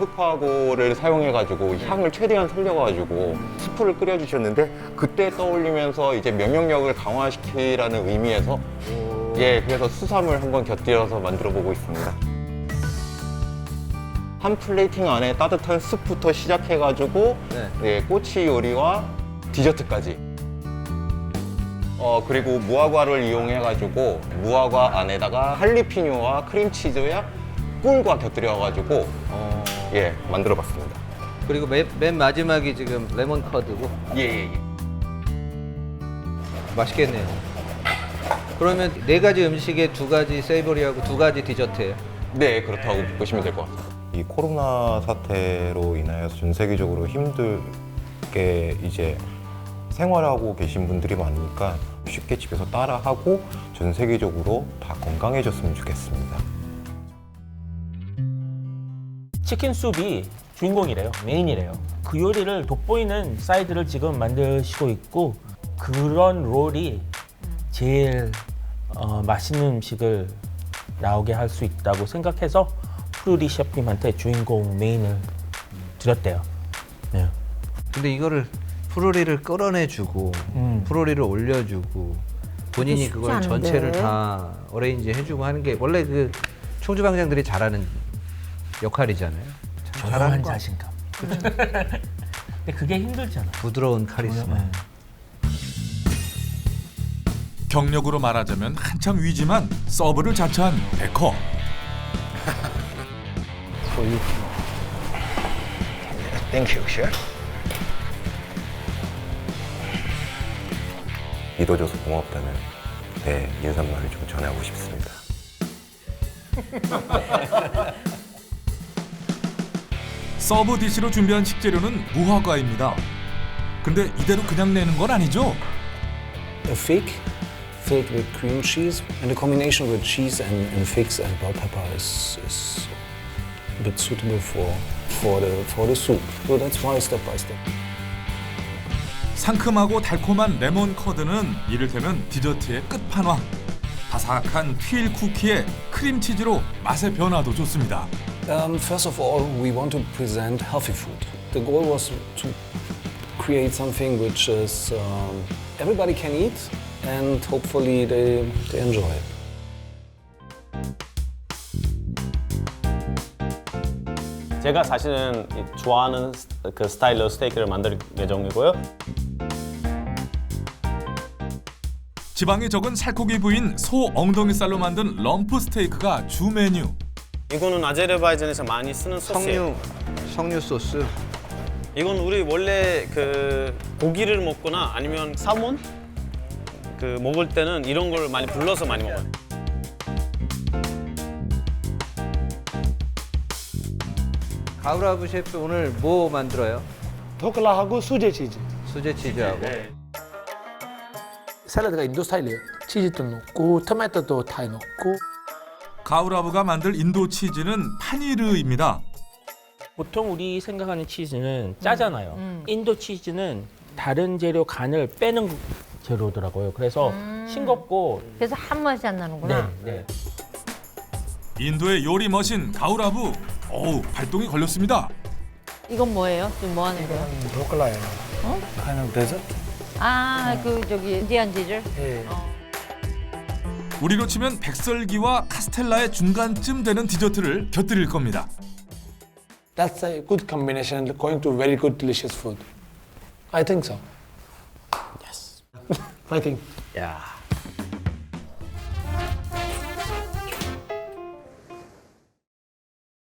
흑화고를 사용해가지고 향을 최대한 살려가지고 스프를 끓여주셨는데 그때 떠올리면서 이제 면역력을 강화시키라는 의미에서 예 그래서 수삼을 한번 곁들여서 만들어 보고 있습니다. 한 플레이팅 안에 따뜻한 숲부터 시작해가지고 네. 예, 꼬치 요리와 디저트까지. 어 그리고 무화과를 이용해가지고 무화과 안에다가 할리피뇨와 크림치즈와 꿀과 곁들여가지고 어, 예 만들어 봤습니다. 그리고 맨, 맨 마지막이 지금 레몬 커드고 예 예 예. 맛있겠네요. 그러면 네 가지 음식에 두 가지 세이버리하고 두 가지 디저트예요. 네 그렇다고 보시면 될 것 같습니다. 이 코로나 사태로 인하여서 전 세계적으로 힘들게 이제 생활하고 계신 분들이 많으니까 쉽게 집에서 따라하고 전 세계적으로 다 건강해졌으면 좋겠습니다. 치킨 수이 주인공이래요. 메인이래요. 그 요리를 돋보이는 사이드를 지금 만드시고 있고 그런 롤이 제일 어, 맛있는 음식을 나오게 할 수 있다고 생각해서 프루리 셰프님한테 주인공 메인을 드렸대요. 네. 근데 이거를 프로리를 끌어내주고 음. 프로리를 올려주고 본인이 그걸. 전체를 다 어레인지 해주고 하는 게 원래 그 총주방장들이 잘하는 역할이잖아요. 참 조용한 거. 자신감. 근데 그게 힘들잖아. 부드러운 카리스마. 네. 경력으로 말하자면 한창 위지만 서브를 자처한 베커. Thank you, chef. 믿어줘서 고맙다는 네, 인사말을 좀 전하고 싶습니다. 서브 디시로 준비한 식재료는 무화과입니다. 근데 이대로 그냥 내는 건 아니죠? a fig filled with cream cheese, and the combination with cheese and, and figs and bell pepper is, is a bit suitable for, for, the, for the soup. So that's why step by step. 상큼하고 달콤한 레몬 커드는 이를테면 디저트의 끝판왕. 바삭한 휠 쿠키에 크림치즈로 맛의 변화도 좋습니다. Um, first of all, we want to present healthy food. The goal was to create something which is um, everybody can eat, and hopefully they, they enjoy it. 제가 사실은 이 좋아하는 스- 그 스타일로 스테이크를 만들 예정이고요. 지방이 적은 살코기 부인 소 엉덩이살로 만든 럼프 스테이크가 주 메뉴. 이거는 아제르바이잔에서 많이 쓰는 소스예요. 석류 석류 소스. 이건 우리 원래 그 고기를 먹거나 아니면 사몬 그 먹을 때는 이런 걸 많이 불러서 많이 먹어요. 가우라브 셰프 오늘 뭐 만들어요? 도클라하고 수제 치즈. 수제 치즈하고. 샐러드가 인도 스타일이에요. 치즈 도 넣고 토마토도 다 넣고 가우라브가 만들 인도 치즈는 파니르입니다. 보통 우리 생각하는 치즈는 짜잖아요. 인도 치즈는 다른 재료 간을 빼는 재료더라고요. 그래서 싱겁고 그래서 한 맛이 안 나는구나. 네, 네. 인도의 요리 머신 가우라브. 어우 발동이 걸렸습니다. 이건 뭐예요? 지금 뭐 하는 거예요? 도클라예요. Kind of. 아, 그 저기 인디안 치즈? 예. 우리로 치면 백설기와 카스텔라의 중간쯤 되는 디저트를 곁들일 겁니다. That's a good combination and going to very good delicious food. I think so. Yes. I think. 야